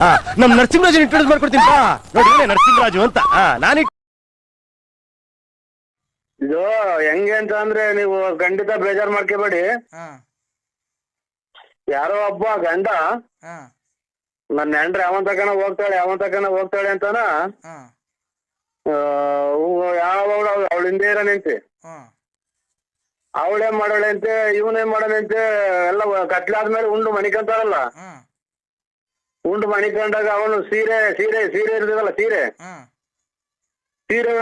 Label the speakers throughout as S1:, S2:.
S1: ಆ, ನಮ್ ನರಸಿಂಹರಾಜನ್ ಇಂಟ್ರೊಡ್ಯೂಸ್ ಮಾಡ್ಕೊಡ್ತೀನಿ ಬಾ. ನೋಡಿ ನರಸಿಂಹರಾಜು ಅಂತ. ನಾನು
S2: ಇದು ಹೆಂಗೆ ಅಂತ ಅಂದ್ರೆ ನೀವು ಖಂಡಿತ ಬೇಜಾರ್ ಮಾಡ್ಕೋಬೇಡಿ.
S3: ಹಾ.
S2: ಯಾರೋ ಒಬ್ಬ ಗಂಡ
S3: ಹಾ.
S2: ನನ್ನ ಹೆಂಡ್ರೆ ಯಾವ ತಕನ ಹೋಗ್ತಾಳೆ ಯಾವ ತಕನ ಹೋಗ್ತಾಳೆ ಅಂತಾನ
S3: ಹಾ.
S2: ಯಾವ ಅವಳ? ಹಿಂದೆ ಇರೋನಂತೆ
S3: ಹಾ.
S2: ಅವಳೇನ್ ಮಾಡೋಳೆ ಅಂತೆ ಇವನೇನ್ ಮಾಡೋಣಂತೆ ಎಲ್ಲ ಕತ್ಲಾದ್ಮೇಲೆ ಉಂಡು ಮನಿಕಂತಾರಲ್ಲ ಉಂಡು ಮನಿಕೊಂಡಾಗ ಅವನು ಸೀರೆ ಸೀರೆ ಸೀರೆ ಇರ್ತದಲ್ಲ ಸೀರೆ? ಸೀರೆ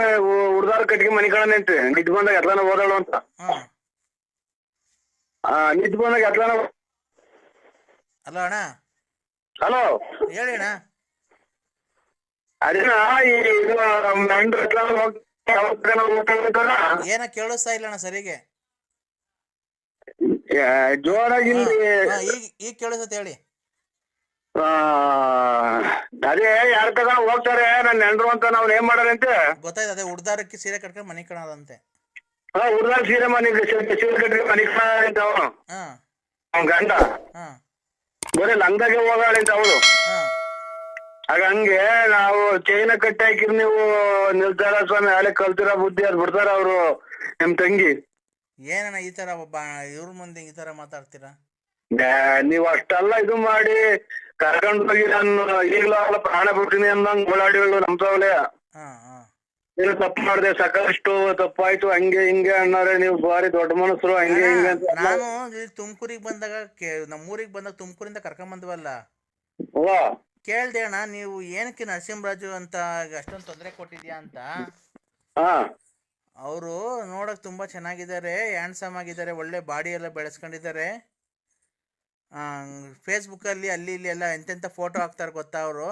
S2: ಹುಡ್ದಾರ ಕಟ್ಟಿಗೆ ಮನಿಕಣನಂತೆ ನಿದ್ ಬಂದಾಗ ಎತ್ಲಾನ ಓದಾಳು ಅಂತ. ನಿದ್ ಬಂದಾಗ ಎತ್ಲಾನ
S3: ಹಲೋ ಅಣ್ಣ.
S2: ಹಲೋ.
S3: ಹೇಳಿ ಅಣ್ಣ.
S2: ಅದೇನ?
S3: ಏನ ಕೇಳಿಸ್ತಾ ಇಲ್ಲ ಅಣ್ಣ ಸರಿಗೆ
S2: ಜೋರಾಗಿ
S3: ಈಗ ಈಗ ಕೇಳಿಸತ್ತೆ ಹೇಳಿ.
S2: ಅದೇ ಯಾರ ತಗ ಹೋಗ್ತಾರೆ ನನ್ನ ನೆಂಡ್ರು ಅಂತ ನಾವ್ ಏನ್ ಮಾಡಾರಂತೆ
S3: ಗೊತ್ತಾಯ್ತು ಅದೇ ಉಡ್ದಾರಕ್ಕೆ ಸೀರೆ ಕಟ್ಕೊಂಡು ಮನೆ ಕಣದಂತೆ.
S2: ಹುಡ್ದಾಗ ಸೀರೆ ಮನೆ ಸೀರೆ ಕಟ್ಟಿ ಮನೆ ಅವನು.
S3: ಹಾ.
S2: ಅವ್ನ ಗಂಡ.
S3: ಹಾ.
S2: ಬರೀ ಲಂಗಾಗೆ ಹೋಗಾಳೆ ಅಂತ ಅವಳು.
S3: ಹಾ.
S2: ಆಗ ಹಂಗೆ ನಾವು ಚೈನ ಕಟ್ಟಿ ಹಾಕಿರ್ ನೀವು ನಿಲ್ತಾರ ಸ್ವಾಮಿ ಹಳೆ ಕಲ್ತಿರೋ ಬುದ್ಧಿ ಅದ್ ಬಿಡ್ತಾರ ಅವ್ರು ನಿಮ್ ತಂಗಿ.
S3: ಏನಣ್ಣ ಈ ತರ ಒಬ್ಬ ಇವ್ರ ಮುಂದೆ ಈ ತರ ಮಾತಾಡ್ತೀರಾ?
S2: ನೀವ್ ಅಷ್ಟೆಲ್ಲ ಇದು ಮಾಡಿ ಕರ್ಕೊಂಡು ಹೋಗಿ ನಾನು ಈಗಲೂ ಪ್ರಾಣ ಬಿಡ್ತೀನಿ ಅಂದಂಗ್ ಓಡಾಡಿ
S3: ಹಾ
S2: ಏನು ತಪ್ಪು ಮಾಡಿದೆ ಸಾಕಷ್ಟು ತಪ್ಪಾಯ್ತು ಹಂಗೆ ಹಿಂಗೆ ಅಣ್ಣಾರೆ ನೀವು ಬಾರಿ ದೊಡ್ಡ ಮನಸ್ಸರು ಹಂಗೆ ಹಿಂಗೆ ಅಂತ
S3: ನಾನು ಇಲ್ಲಿ ತುಮಕೂರಿಗೆ ಬಂದಾಗ ನಮ್ಮೂರಿಗೆ ಬಂದಾಗ ತುಮಕೂರಿಂದ ಕರ್ಕೊಂಡ್ ಬಂದ್ವಲ್ಲ? ಕೇಳ್ದೆ ಅಣ್ಣ ನೀವು ಏನಕ್ಕೆ ನರಸಿಂಹರಾಜು ಅಂತ ಅಷ್ಟೊಂದು ತೊಂದರೆ ಕೊಟ್ಟಿದ್ಯಾ ಅಂತ? ಅವರು ನೋಡಕ್ ತುಂಬಾ ಚೆನ್ನಾಗಿದ್ದಾರೆ ಹ್ಯಾಂಡ್ಸಮ್ ಆಗಿದ್ದಾರೆ ಒಳ್ಳೆ ಬಾಡಿ ಎಲ್ಲ ಬೆಳೆಸ್ಕೊಂಡಿದ್ದಾರೆ. ಫೇಸ್ಬುಕ್ ಅಲ್ಲಿ ಅಲ್ಲಿ ಇಲ್ಲಿ ಎಲ್ಲ ಎಂತೆಂತ ಫೋಟೋ ಹಾಕ್ತಾರೆ ಗೊತ್ತಾ ಅವರು?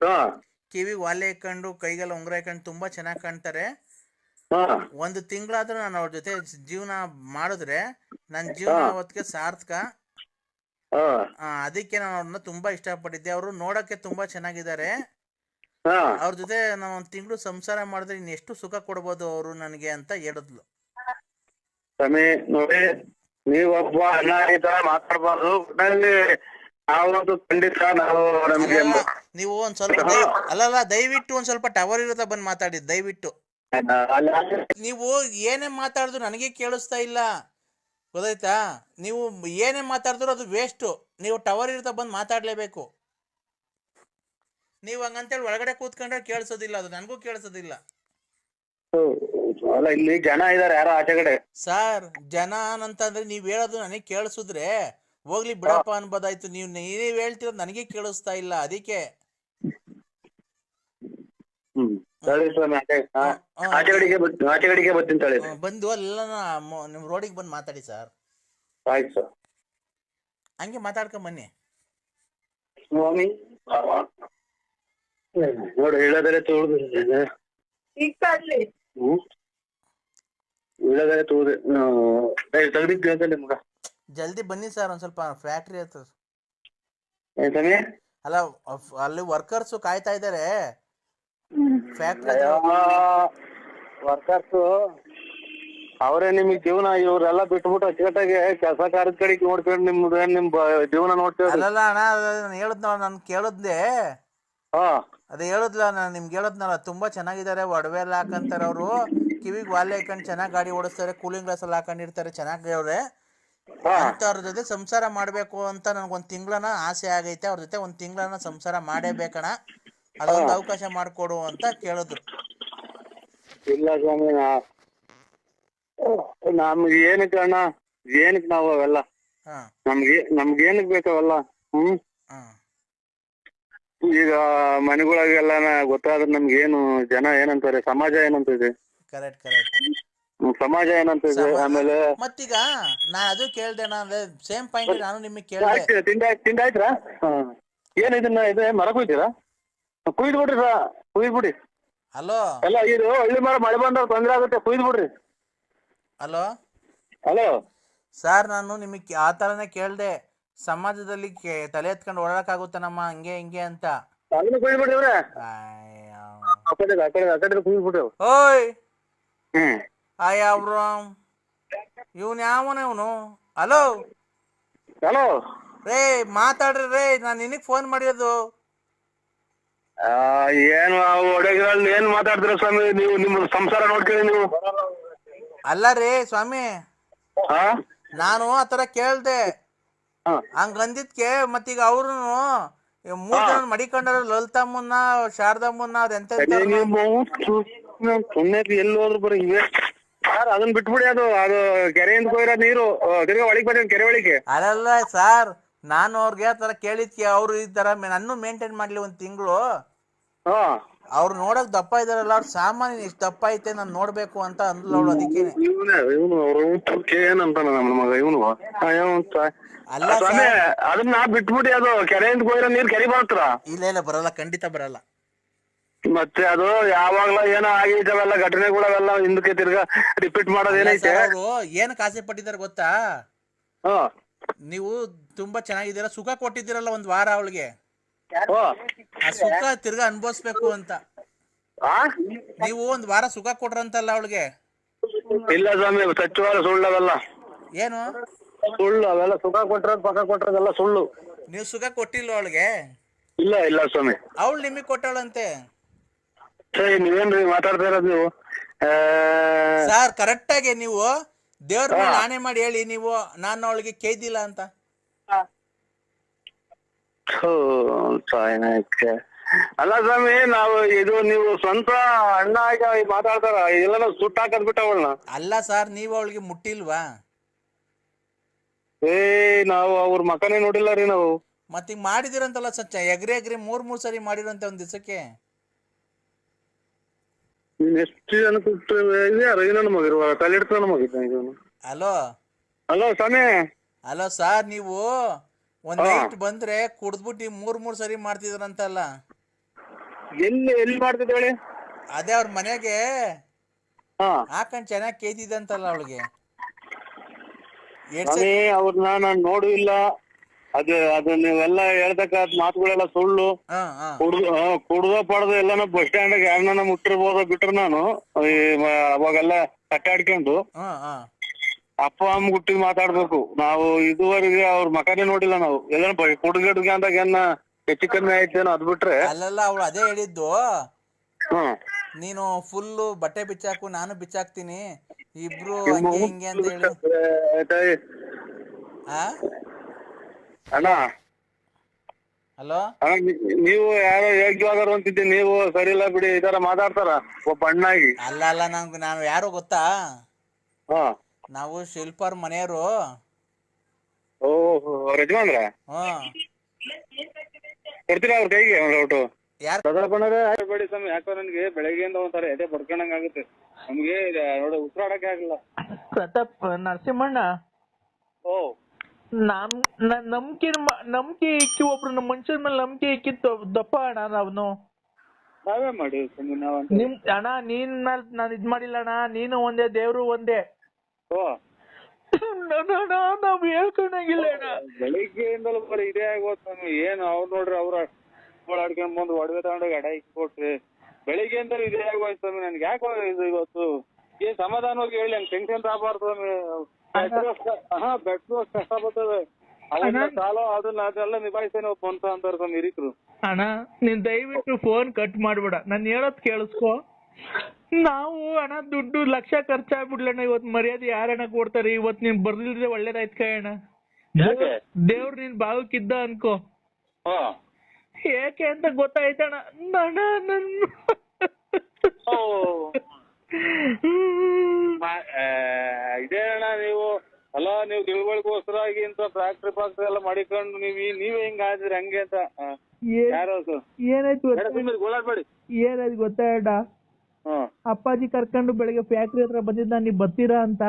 S2: ಕಿವಿ
S3: ಕಿವಿಗೆ ವಾಲೆ ಇಕ್ಕೊಂಡು ಕೈಗೆಲ್ಲ ಉಂಗುರ ಇಕ್ಕೊಂಡು ತುಂಬಾ ಚೆನ್ನಾಗಿ ಕಾಣ್ತಾರೆ. ಒಂದು ತಿಂಗಳಾದ್ರೂ ನಾನು ಅವ್ರ ಜೊತೆ ಜೀವನ ಮಾಡಿದ್ರೆ ನನ್ನ ಜೀವನ ಅವತ್ತಿಗೆ ಸಾರ್ಥಕ. ಅದಕ್ಕೆ ನಾನು ಅವ್ರನ್ನ ತುಂಬಾ ಇಷ್ಟಪಟ್ಟಿದ್ದೆ. ಅವರು ನೋಡಕ್ಕೆ ತುಂಬಾ ಚೆನ್ನಾಗಿದ್ದಾರೆ. ಅವ್ರ ಜೊತೆ ನಾನು ಒಂದು ತಿಂಗಳು ಸಂಸಾರ ಮಾಡಿದ್ರೆ ಇನ್ನೆಷ್ಟು ಸುಖ ಕೊಡ್ಬೋದು ಅವರು ನನಗೆ ಅಂತ ಹೇಳಿದ್ಲು.
S2: ನೋಡಿ ನೀವೊಬ್ಬ ಈ ತರ ಮಾತಾಡ್ಬಾರ್ದು. ಒಟ್ನಲ್ಲಿ ನಾವಂತೂ ಖಂಡಿತ ನಾವು ನಮ್ಗೆ
S3: ನೀವು ಒಂದ್ ಸ್ವಲ್ಪ ದಯ- ಅಲ್ಲಲ್ಲ ದಯವಿಟ್ಟು ಒಂದ್ ಸ್ವಲ್ಪ ಟವರ್ ಇರುತ್ತೆ ಬಂದ್ ಮಾತಾಡಿ ದಯವಿಟ್ಟು.
S2: ಅಲ್ಲಿ
S3: ನೀವು ಏನೇ ಮಾತಾಡಿದ್ರು ನನಗೆ ಕೇಳಿಸ್ತಾ ಇಲ್ಲ. ಗೊತ್ತಾಯ್ತಾ? ನೀವು ಏನೇ ಮಾತಾಡಿದ್ರು ಅದು ವೇಸ್ಟು ನೀವು ಟವರ್ ಇರ್ತಾ ಬಂದು ಮಾತಾಡ್ಲೇಬೇಕು. ನೀವು ಹಂಗಂತೇಳಿ ಒಳಗಡೆ ಕೂತ್ಕೊಂಡ್ರೆ ಕೇಳಿಸೋದಿಲ್ಲ ಅದು ನನಗೂ ಕೇಳಿಸೋದಿಲ್ಲ.
S2: ಅಲ್ಲ ಇಲ್ಲಿ ಜನ ಇದಾರೆ ಯಾರೋ ಆಚೆ ಕಡೆ.
S3: ಸರ್ ಜನ ಅಂತಂದ್ರೆ ನೀವ್ ಹೇಳೋದು ನನಗೆ ಕೇಳಿಸಿದ್ರೆ ಹೋಗ್ಲಿ ಬಿಡಪ್ಪ ಅನ್ಬೋದಾಯ್ತು. ನೀವ್ ನೀವ್ ಹೇಳ್ತಿರೋ ನನಗೆ ಕೇಳಿಸ್ತಾ ಇಲ್ಲ ಅದಕ್ಕೆ. ಬಂದು ಅಲ್ಲ ನಿಮ್ ರೋಡಿಗೆ ಬಂದು ಮಾತಾಡಿ ಸರ್.
S2: ಆಯ್ತು ಸರ್.
S3: ಹಂಗೆ ಮಾತಾಡ್ಕೊಂಡ್ ಬನ್ನಿ.
S2: ಸ್ವಾಮಿ ನೋಡಿ ಹೇಳೋದರೆ ತುಳಿದು ಹೇಳೋದರೆ ತುಳಿದು ತೆಗ್ದಿದ್ವಿ ಅಂತ ನಿಮ್ಗ
S3: ಜಲ್ದಿ ಬನ್ನಿ ಸರ್ ಒಂದ್ ಸ್ವಲ್ಪ ಫ್ಯಾಕ್ಟ್ರಿ ಹತ್ರ.
S2: ಏನ್ ಸ್ವಾಮಿ
S3: ಅಲ್ಲ ಅಫ್- ಅಲ್ಲಿ ವರ್ಕರ್ಸ್ ಕಾಯ್ತಾ ಇದಾರೆ. ಫ್ಯಾಕ್ಟ್ರಿ
S2: ವರ್ಕರ್ಸ್ ಅವರೇ ನಿಮಗೆ ಜೀವನ ಇವ್ರೆಲ್ಲ ಬಿಟ್ಬಿಟ್ಟು ಅಚ್ಚುಕಟ್ಟಾಗಿ ಕೆಲಸ ಕಾರ್ಯದ ಕಡೆಗೆ ನೋಡ್ಕೊಂಡು ನಿಮ್ದು ಏನ್ ನಿಮ್ ಬ- ಜೀವನ ನೋಡ್ತೀವಿ
S3: ಅಲ್ಲಲ್ಲ ಅಣ್ಣ ನಾನು ಹೇಳಿದ್ನ ನಾನು ಕೇಳದ್ದೆ
S2: ಹಾ.
S3: ಅದೇ ಹೇಳದ್ಲ ನಾನು ನಿಮ್ಗೆ ಹೇಳಿದ್ನಲ್ಲ ತುಂಬಾ ಚೆನ್ನಾಗಿದ್ದಾರೆ ಒಡವೆ ಎಲ್ಲ ಹಾಕಂತಾರೆ ಅವರು. ಕಿವಿಗೆ ವಾಲೆ ಹಾಕೊಂಡು ಚೆನ್ನಾಗಿ ಗಾಡಿ ಓಡಿಸ್ತಾರೆ ಕೂಲಿಂಗ್ ಗ್ಲಾಸ್ ಎಲ್ಲ ಹಾಕೊಂಡಿರ್ತಾರೆ ಚೆನ್ನಾಗಿ ಅವ್ರೆ. ಅವ್ರ ಜೊತೆ ಸಂಸಾರ ಮಾಡ್ಬೇಕು ಅಂತ ನನ್ಗೊಂದ್ ತಿಂಗಳನ ಆಸೆ ಆಗೈತೆ ಅವ್ರ ಜೊತೆ ಒಂದ್ ತಿಂಗಳನ ಸಂಸಾರ ಮಾಡೇಬೇಕಣ. ಅದೊಂದು ಅವಕಾಶ ಮಾಡ್ಕೊಡು ಅಂತ ಕೇಳಿದ್ರು
S2: ಇಲ್ಲ ಸ್ವಾಮಿ ನಮ್ಗೆ ಏನಕ್ಕೆ ಅಣ್ಣ ಏನಕ್ಕೆ ನಾವು ಅವೆಲ್ಲ? ನಮ್ಗೆ ನಮ್ಗೆ ಏನಕ್ಕೆ ಬೇಕಾವಲ್ಲ ಹ್ಮ್?
S3: ಹಾ.
S2: ಈಗ ಮನೆಗಳಿಗೆಲ್ಲ ಗೊತ್ತಾದ್ರೆ ನಮ್ಗೆ ಏನು ಜನ ಏನಂತಾರೆ ಸಮಾಜ ಏನಂತಿದೆ?
S3: ಕರೆಕ್ಟ್ ಕರೆಕ್ಟ್
S2: ಸಮಾಜ ಏನಂತಿದೆ? ಆಮೇಲೆ
S3: ಮತ್ತೀಗ ನಾ ಅದು ಕೇಳ್ದೆ ಅಂದ್ರೆ ಸೇಮ್ ಪಾಯಿಂಟ್ ನಾನು ನಿಮಗೆ ಕೇಳ್ದೆ.
S2: ಆಯ್ತು ತಿಂಡಿ ಆಯ್ತು ತಿಂಡಿ ಆಯ್ತಾ ಏನ್ ಇದನ್ನ ಇದೆ ಮರ ಕುಯ್ತೀರಾ? ಕುಯ್ದು ಬಿಡ್ರಿ ಸಾ ಕುಯ್ದು ಬಿಡಿ.
S3: ಹಲೋ?
S2: ಅಲ್ಲ ಇದು ಹಳ್ಳಿ ಮರ ಮಳೆ ಬಂದಾಗ ತೊಂದ್ರೆ ಆಗುತ್ತೆ ಕುಯ್ದು ಬಿಡ್ರಿ.
S3: ಹಲೋ?
S2: ಹಲೋ?
S3: ಸರ್ ನಾನು ನಿಮಗೆ ಆ ಥರನೇ ಕೇಳ್ದೆ. ಸಮಾಜದಲ್ಲಿ ಕೆ- ತಲೆ ಎತ್ಕೊಂಡು ಓಡಾಡಕ್ಕಾಗುತ್ತನಮ್ಮ ಹಂಗೆ ಹಿಂಗೆ ಅಂತ?
S2: ಅದನ್ನ ಕುಯ್ದು ಬಿಡ್ರಿ ಇವ್ರೆ.
S3: ಅಯ್ಯೋ.
S2: ಆ ಕಡೆ ಆ ಕಡೆ ಆ ಕಡೆ ಕುಯ್ದು ಅವ್ರು.
S3: ಓಯ್!
S2: ಹ್ಮ್.
S3: ಅಯ್ಯ ಅವ್ರು. ಇವನು ಯಾವನ ಇವನು? ಹಲೋ?
S2: ಹಲೋ?
S3: ರೇ ಮಾತಾಡ್ರಿ ರೇ ನಾನು ನಿನಗೆ ಫೋನ್ ಮಾಡಿರೋದು.
S2: ಆ, ಏನು ಒಡೆಗಳಲ್ಲಿ ಏನ್ ಮಾತಾಡ್ತೀರ ಸ್ವಾಮಿ? ನೀವು ನಿಮ್ಮ ಸಂಸಾರ ನೋಡ್ಕೊಳ್ಳಿ ನೀವು.
S3: ಅಲ್ಲ ರೀ ಸ್ವಾಮಿ.
S2: ಹಾ
S3: ನಾನು ಆತರ ಕೇಳ್ದೆ.
S2: ಹಾ.
S3: ಹಂಗ ಅಂದಿದ್ಕೆ ಮತ್ತೀಗ ಅವ್ರು ಮೂರ್ ಜನ ಮಡಿಕೊಂಡಾರ ಲಲಿತಮ್ಮನ್ನ ಶಾರದಮ್ಮನ್ನ ಅವ್ರ ಎಂತ
S2: ಸುಮ್ಮನೆ ಎಲ್ಲಿ ಹೋದ್ರು ಬರೀ ಇವೆ ಸರ್ ಅದನ್ನ ಬಿಟ್ಬಿಡಿ ಅದು ಅದು ಕೆರೆಯಿಂದ ಕೋಯಿರೋ ನೀರು ಕೆರೆ ತಿರ್ಗಾ ಒಳಗೆ ಬಂದ ಕೆರೆ ಒಳಗೆ.
S3: ಅಲ್ಲಲ್ಲ ಸರ್ ನಾನು ಅವ್ರಿಗೆ ಆ ತರ ಕೇಳಿದ್ಕೆ ಅವ್ರು ಈ ತರ ನಾನು ನನ್ನೂ ಮೇಂಟೈನ್ ಮಾಡ್ಲಿ ಒಂದ್ ತಿಂಗಳು.
S2: ಹಾ.
S3: ಅವ್ರು ನೋಡಕ್ ದಪ್ಪ ಇದಾರಲ್ಲ ಅವ್ರ ಸಾಮಾನ್ಯ ಇಷ್ಟು ದಪ್ಪ ಐತೆ ನಾನ್ ನೋಡ್ಬೇಕು ಅಂತ ಅಂದ್ಲ ಅವಳು ಅದಕ್ಕೇನೆ.
S2: ಇವನೇ ಇವನು ಅವರು ಏನಂತಾನ ನಮ್ಮ ಮಗ ಇವನು.
S3: ಅಲ್ಲ
S2: ಸ್ವಾಮಿ ಅದನ್ನ ಬಿಟ್ಬಿಡಿ ಅದು ಕೆರೆಯಿಂದ ಹೋಗಿರೋ ನೀರ್ ಕೆರೆ ಬರ್ತಾರ
S3: ಇಲ್ಲ ಇಲ್ಲ ಬರಲ್ಲ ಖಂಡಿತ ಬರಲ್ಲ.
S2: ಮತ್ತೆ ಅದು ಯಾವಾಗ್ಲೂ ಏನೋ ಆಗಿದ್ದಾವೆಲ್ಲ ಘಟನೆಗಳವೆಲ್ಲ ಹಿಂದಕ್ಕೆ ತಿರ್ಗಾ ರಿಪೀಟ್ ಮಾಡೋದೇನೈತೆ
S3: ಅವರು ಏನ್ ಕಾಸೆ ಪಟ್ಟಿದಾರೆ ಗೊತ್ತಾ?
S2: ಹಾ.
S3: ನೀವು ತುಂಬಾ ಚೆನ್ನಾಗಿದ್ದೀರಾ ಸುಖ ಕೊಟ್ಟಿದ್ದೀರಲ್ಲ ಒಂದ್ ವಾರ ಅವಳಿಗೆ. ಆ ಸುಖ ತಿರ್ಗಾ ಅನ್ಭವಿಸ್ಬೇಕು ಅಂತ.
S2: ಆ?
S3: ನೀವು ಒಂದ್ ವಾರ ಸುಖ ಕೊಟ್ರಂತಲ್ಲ ಅವಳಿಗೆ?
S2: ಇಲ್ಲ ಸ್ವಾಮಿ ಸಚ್ಚವಾದ ಸುಳ್ಳು ಅವೆಲ್ಲ
S3: ಏನು?
S2: ಸುಳ್ಳು ಅವೆಲ್ಲ ಸುಖ ಕೊಟ್ಟಿರೋದು ಪಕ್ಕ ಕೊಟ್ಟಿರೋದೆಲ್ಲ ಸುಳ್ಳು.
S3: ನೀವು ಸುಖ ಕೊಟ್ಟಿಲ್ವ ಅವಳಿಗೆ?
S2: ಇಲ್ಲ ಇಲ್ಲ ಸ್ವಾಮಿ.
S3: ಅವಳು ನಿಮಗೆ ಕೊಟ್ಟಳಂತೆ.
S2: ಸರಿ ನೀವೇನ್ರಿ ಮಾತಾಡ್ತಾ ಇರೋದು ನೀವು? ಆ,
S3: ಸರ್ ಕರೆಕ್ಟ್ ಆಗಿ ನೀವು ದೇವ್ರ ಮೇಲೆ ಆನೆ ಮಾಡಿ ಹೇಳಿ ನೀವು ನಾನು ಅವಳಿಗೆ ಕೇದಿಲ್ಲ ಅಂತ.
S2: ಥು, ಸಾಯ್ನಾಯ್ಕೆ. ಅಲ್ಲ ಸ್ವಾಮಿ ನಾವು ಇದು ನೀವು ಸ್ವಂತ ಅಣ್ಣ ಆಗಿ ಮಾತಾಡ್ತಾರ ಇಲ್ಲ ಸುಟ್ಟ ಹಾಕದ್ ಬಿಟ್ಟ ಅವಳನ್ನ.
S3: ಅಲ್ಲ ಸರ್ ನೀವು ಅವಳಿಗೆ ಮುಟ್ಟಿಲ್ವಾ?
S2: ಏ ನಾವು ಅವ್ರ ಮಕನೇ ನೋಡಿಲ್ಲ ರೀ ನಾವು.
S3: ಮತ್ತೀಗ ಮಾಡಿದಿರಂತಲ್ಲ ಸಚ್ಚ ಎಗ್ರಿ ಎಗ್ರಿ ಮೂರ್ ಮೂರ್ ಸರಿ ಮಾಡಿರಂತೆ ಒಂದ್ ದಿವಸಕ್ಕೆ.
S2: ನೀನ್ ಎಷ್ಟು ಜನ ಕೊಟ್ಟು ಇದ್ಯಾರು ಇನ್ನೊಂದು ಮಗಿರುವ ತಲೆಡ್ತಾನ ಮಗಿದ್ದ ಇವನು.
S3: ಹಲೋ
S2: ಹಲೋ ಸ್ವಾಮಿ?
S3: ಅಲೋ ಸರ್ ನೀವು ಒಂದ್. ನೈಟ್ ಬಂದ್ರೆ ಕುಡ್ದ್ಬಿಟ್ಟು ಮೂರ್ ಮೂರ್ ಸರಿ ಮಾಡ್ತಿದ್ರಂತಲ್ಲ.
S2: ಎಲ್ಲಿ ಎಲ್ಲಿ ಮಾಡ್ತಿದ್ದ ಹೇಳಿ?
S3: ಅದೇ ಅವ್ರ ಮನೆಗೆ.
S2: ಹಾ.
S3: ಹಾಕೊಂಡ್ ಚೆನ್ನಾಗ್ ಕೇಯ್ತಿದಂತಲ್ಲ ಅವಳಿಗೆ.
S2: ಸ್ವಾಮಿ ಅವ್ರನ್ನ ನಾನ್ ನೋಡು ಇಲ್ಲ. ಅದು ಅದು ನೀವೆಲ್ಲ ಹೇಳ್ತಕ್ಕ ಮಾತುಗಳೆಲ್ಲ ಸುಳ್ಳು. ಕುಡ್ದು ಕುಡ್ದ ಪಡ್ದು ಎಲ್ಲಾನು ಬಸ್ ಸ್ಟ್ಯಾಂಡ್ ಯಾರನ್ನ ಮುಟ್ಟಿರ್ಬೋದ ಬಿಟ್ರೆ ನಾನು. ಅವಾಗೆಲ್ಲ ಕಟ್ಟಾಡ್ಕೊಂಡು. ಅಪ್ಪ ಅಮ್ಮ ಗುಟ್ಟಿ ಮಾತಾಡ್ಬೇಕು. ನಾವು ಇದುವರೆಗೆ ಅವ್ರ ಮಕನೇ ನೋಡಿಲ್ಲ ನಾವು. ಎಲ್ಲ ಕುಡ್ಗಿಡ್ಗೆ ಅಂದಾಗ ಏನ ಹೆಚ್ಚು ಕಮ್ಮಿ ಆಯ್ತೇನೋ ಅದ್ ಬಿಟ್ರೆ
S3: ಅಲ್ಲೆಲ್ಲ ಅವ್ಳು ಅದೇ ಹೇಳಿದ್ದು.
S2: ಹ್ಮ್.
S3: ನೀನು ಫುಲ್ ಬಟ್ಟೆ ಬಿಚ್ಚಾಕು ನಾನು ಬಿಚ್ಚಾಕ್ತೀನಿ. ಇಬ್ರು ಹಂಗೆ ಹಿಂಗೆ ಅಂತ ಹೇಳಿ? ಆ?
S2: ಅಣ್ಣ.
S3: ಹಲೋ?
S2: ಅಣ್ಣ, ನೀ- ನೀವು ಯಾರೋ ಯೋಗ್ಯವಾಗರು ಅಂತಿದ್ದೆ ನೀವು ಸರಿ ಇಲ್ಲ ಬಿಡಿ ಈ ತರ ಮಾತಾಡ್ತಾರ? ಒಬ್ಬ ಅಣ್ಣಾಗಿ.
S3: ಅಲ್ಲ ಅಲ್ಲ ನಂಗೆ ನಾನು ಯಾರು ಗೊತ್ತಾ?
S2: ಹಾ.
S3: ನಾವು ಶಿಲ್ಪಾರ್ ಮನೆಯವರು.
S2: ಓ ಅವ್ರ ಯಜಮಾನ್ರ?
S3: ಹ್ಮ್
S2: ಕೊಡ್ತೀರಾ ಅವ್ರ ಕೈಗೆ ಒಂದು ಔಟು?
S3: ಯಾರು
S2: ಬೇಡಿ ಸ್ವಾಮಿ ಯಾಕೋ ನನಗೆ ಬೆಳಗ್ಗೆಯಿಂದ ಒಂಥರ ಎದೆ ಬಡ್ಕೊಂಡಂಗ್ ಆಗುತ್ತೆ. ನಮ್ಗೆ ನೋಡಿ ಉಸಿರಾಡಕ್ಕೆ ಆಗಲ್ಲ.
S4: ಪ್ರತಾಪ್ ನರಸಿಂಹಣ್ಣ?
S2: ಓ.
S4: ನಮ್ ನ- ನಂಬಿಕೆ ಮ- ನಂಬಿಕೆ ಇಕ್ಕಿ ಒಬ್ರು ನಮ್ಮ ಮನುಷ್ಯನ ಮೇಲೆ ನಂಬಿಕೆ ಇಕ್ಕಿ ದಪ್ಪ ಅಣ್ಣ ನಾವ್ನು.
S2: ನಾವೇ ಮಾಡಿ ಸ್ವಾಮಿ ನಾವಂತ.
S4: ನಿಮ್ ಅಣ್ಣ ನೀನ್ ನಾನು ನಾನ್ ಇದ್ ಮಾಡಿಲ್ಲ ಅಣ್ಣ ನೀನು ಒಂದೇ ದೇವ್ರು ಒಂದೇ. ನಾವ್ ಹೇಳ್ಕೊಂಡಂಗಿಲ್ಲ
S2: ಬೆಳಿಗ್ಗೆಯಿಂದಲೂ ಬರೀ ಇದೇ ಆಗೋತ್ ಏನು ಅವ್ರು ನೋಡ್ರಿ ಅವ್ರ ಓಡಾಡ್ಕೊಂಡ್ ಬಂದು ಒಡವೆ ತಗೊಂಡೋಗಿ ಅಡ ಇಕ್ಕೊಟ್ರಿ ಬೆಳಿಗ್ಗೆಯಿಂದಲೂ ಇದೇ ಆಗೋಯ್ತು ಸ್ವಾಮಿ. ನನ್ಗೆ ಯಾಕೋ ಇದು ಇವತ್ತು? ಏನ್ ಸಮಾಧಾನವಾಗಿ ಹೇಳಿ ಹಂಗ್ ಟೆನ್ಷನ್ ತಾಬಾರ್ದು ಸ್ವಾಮಿ. ಹಾ ಬೆಟ್ರು ಕಷ್ಟ ಬರ್ತದೆ. ಸಾಲ ಅದನ್ನ ಅದೆಲ್ಲ ನಿಭಾಯಿಸ್ತೇನೆ ಒಬ್ಬ ಅಂತ ಅಂತಾರೆ ಸ್ವಾಮಿ ಹಿರಿಕರು.
S4: ಅಣ್ಣ ನೀನ್ ದಯವಿಟ್ಟು ಫೋನ್ ಕಟ್ ಮಾಡ್ಬೇಡ. ನಾನು ಹೇಳೋದ್ ಕೇಳಿಸ್ಕೊ. ನಾವು ಅಣ್ಣ ದುಡ್ಡು ಲಕ್ಷ ಖರ್ಚಾಗ್ಬಿಡ್ಲಣ್ಣ. ಇವತ್ ಮರ್ಯಾದೆ ಯಾರಣ್ಣ ಕೊಡ್ತಾರೆ? ಇವತ್ ನೀನ್ ಬರ್ದಿಲ್ದೆ ಒಳ್ಳೇದಾಯ್ತು
S2: ಅಣ್ಣ.
S4: ದೇವ್ರು ನಿನ್ ಭಾಗಕ್ಕಿದ್ದ ಅನ್ಕೋ. ಏಕೆ ಅಂತ ಗೊತ್ತಾಯ್ತಣ್ಣ. ಅಣ್ಣ ನನ್
S2: ಇದೇ ಅಣ್ಣ ನೀವು. ಅಲ್ಲ ನೀವು ತಿಳುವಳಿಗೋಸ್ಕರ ಇಂತ ಫ್ಯಾಕ್ಟ್ರಿ ಫ್ಯಾಕ್ಟ್ರಿ ಎಲ್ಲ ಮಾಡಿಕೊಂಡು ನೀವ್ ನೀವ್ ಹಿಂಗ ಆದ್ರಿ ಹಂಗೆ ಅಂತ.
S4: ಏನಾಯ್ತು ಏನಾಯ್ತು
S2: ಗೊತ್ತಾಯ್ತಾ
S4: ಅಪ್ಪಾಜಿ ಕರ್ಕೊಂಡು ಬೆಳಿಗ್ಗೆ ಫ್ಯಾಕ್ಟ್ರಿ ಹತ್ರ ಬಂದಿದ್ದ ನೀವ್ ಬರ್ತೀರಾ ಅಂತ?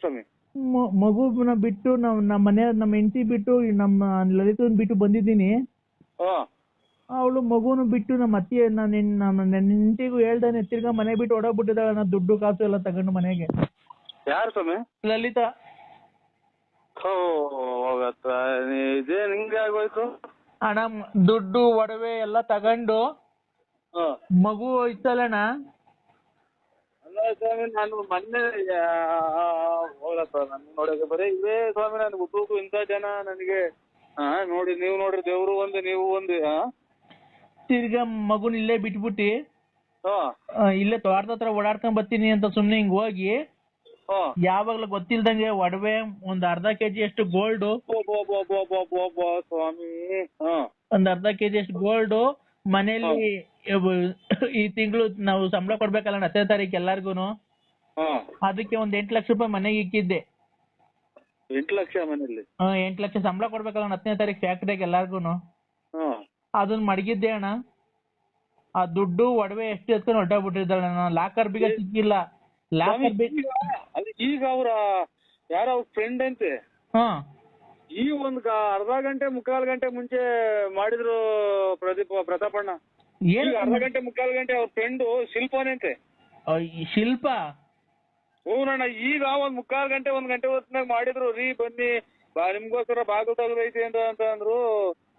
S2: ಸ್ವಾಮಿ.
S4: ಮಗುನ ಬಿಟ್ಟು ನಾವ್ ನಮ್ಮ ಮನೆ ನಮ್ಮ ಹೆಂಡತಿ ಬಿಟ್ಟು ನಮ್ಮ ಲಲಿತನ್ ಬಿಟ್ಟು ಬಂದಿದ್ದೀನಿ. ಅವಳು ಮಗುನು ಬಿಟ್ಟು ನಮ್ಮ ಅತ್ತಿ ನಮ್ಮ ಹೆಂಡತಿಗೂ ಹೇಳ್ದಾನೆ ತಿರ್ಗಾ ಮನೆ ಬಿಟ್ಟು ಹೊಡೋಗ್ಬಿಟ್ಟಿದ್ದಾಳೆ ನಾ ದುಡ್ಡು ಕಾಸು ಎಲ್ಲ ತಗೊಂಡು ಮನೆಗೆ.
S2: ಯಾರು ಸ್ವಾಮಿ?
S4: ಲಲಿತಾ.
S2: ಇದೇ ನಿಂಗೆ ಆಗೋಯ್ತು?
S4: ಹಣ ದುಡ್ಡು ಒಡವೆ ಎಲ್ಲ ತಗೊಂಡು ಮಗು ಇತ್ತಲ್ಲಣ್ಣ?
S2: ಅಲ್ಲ ಸ್ವಾಮಿ ನಾನು ಮೊನ್ನೆ ಹೋಗಪ್ಪ ನನ್ ನೋಡಕ್ಕೆ ಬರೀ ಇವೇ ಸ್ವಾಮಿ ನನ್ಗೆ ಉದ್ದು ಇಂಥ ಜನ ನನಗೆ ಹಾ ನೋಡಿ ನೀವು ನೋಡ್ರಿ ದೇವ್ರು ಒಂದು ನೀವು ಒಂದು ಹಾ
S4: ತಿರ್ಗಾ ಮಗುನ್ ಇಲ್ಲೇ ಬಿಟ್ಬಿಟ್ಟಿ
S5: ಹಾ.
S4: ಆ, ಇಲ್ಲೇ ತೋಟದ ಹತ್ರ ಓಡಾಡ್ಕೊಂಡ್ ಬರ್ತೀನಿ ಅಂತ ಸುಮ್ನೆ ಹಿಂಗ್ ಹೋಗಿ
S5: ಹಾ.
S4: ಯಾವಾಗ್ಲೂ ಗೊತ್ತಿಲ್ದಂಗೆ ಒಡವೆ ಒಂದ್ ಅರ್ಧ ಕೆಜಿ ಅಷ್ಟು ಗೋಲ್ಡ್
S5: ಬೋ ಸ್ವಾಮಿ ಹಾ.
S4: ಒಂದ್ ಅರ್ಧ ಕೆಜಿ ಅಷ್ಟು ಗೋಲ್ಡ್ ಮನೇಲಿ ಇವ್- ಈ ತಿಂಗಳು ನಾವು ಸಂಬಳ ಕೊಡ್ಬೇಕಲ್ಲ ಹತ್ತನೇ ತಾರೀಕು ಎಲ್ಲಾರ್ಗುನು?
S5: ಹಾ.
S4: ಅದಕ್ಕೆ ಒಂದ್ ಎಂಟ್ ಲಕ್ಷ ರೂಪಾಯಿ ಮನೆಗೆ ಇಕ್ಕಿದ್ದೆ.
S5: ಎಂಟು ಲಕ್ಷ ಮನೇಲಿ
S4: ಆ, ಎಂಟ್ ಲಕ್ಷ ಸಂಬಳ ಕೊಡ್ಬೇಕಲ್ಲ ಹತ್ತನೇ ತಾರೀಕು ಫ್ಯಾಕ್ಟ್ರಿಗೆ ಎಲ್ಲಾರ್ಗುನು.
S5: ಹಾ.
S4: ಅದನ್ನ ಮಡಗಿದ್ದೆ ಅಣ್ಣ. ಆ ದುಡ್ಡು ಒಡವೆ ಎಷ್ಟು ಎತ್ಕೊಂಡು ಹೊರಟೋಗ್ಬಿಟ್ಟಿದ್ದಾಳೆ ಅಣ್ಣ. ಲಾಕರ್ ಬೀಗ ಸಿಕ್ಕಿಲ್ಲ. ಲಾಕರ್
S5: ಈಗ ಅದು ಈಗ ಅವ್ರ ಯಾರ ಅವ್ರ ಫ್ರೆಂಡ್ ಅಂತೆ.
S4: ಹಾ.
S5: ಈ ಒಂದ್ ಗ- ಅರ್ಧ ಗಂಟೆ ಮುಕ್ಕಾಲ್ ಗಂಟೆ ಮುಂಚೆ ಮಾಡಿದ್ರು ಪ್ರದೀಪ್ ಪ್ರತಾಪಣ್ಣ
S4: ಏನ್
S5: ಅರ್ಧ ಗಂಟೆ ಮುಕ್ಕಾಲು ಗಂಟೆ ಅವ್ರ ಫ್ರೆಂಡ್ ಶಿಲ್ಪಾನೆ ಅಂತೆ.
S4: ಈ ಶಿಲ್ಪ?
S5: ಹೂನಣ್ಣ ಈಗ ಒಂದ್ ಮುಕ್ಕಾಲ್ ಗಂಟೆ ಒಂದ್ ಗಂಟೆ ಹೊತ್ತಿನಾಗ ಮಾಡಿದ್ರು ರೀ ಬನ್ನಿ ಬಾ ನಿಮ್ಗೋಸ್ಕರ ಬಾಗಿಲು ತೆಗ್ದೈತಿ ಅಂತ ಅಂತ ಅಂದ್ರು.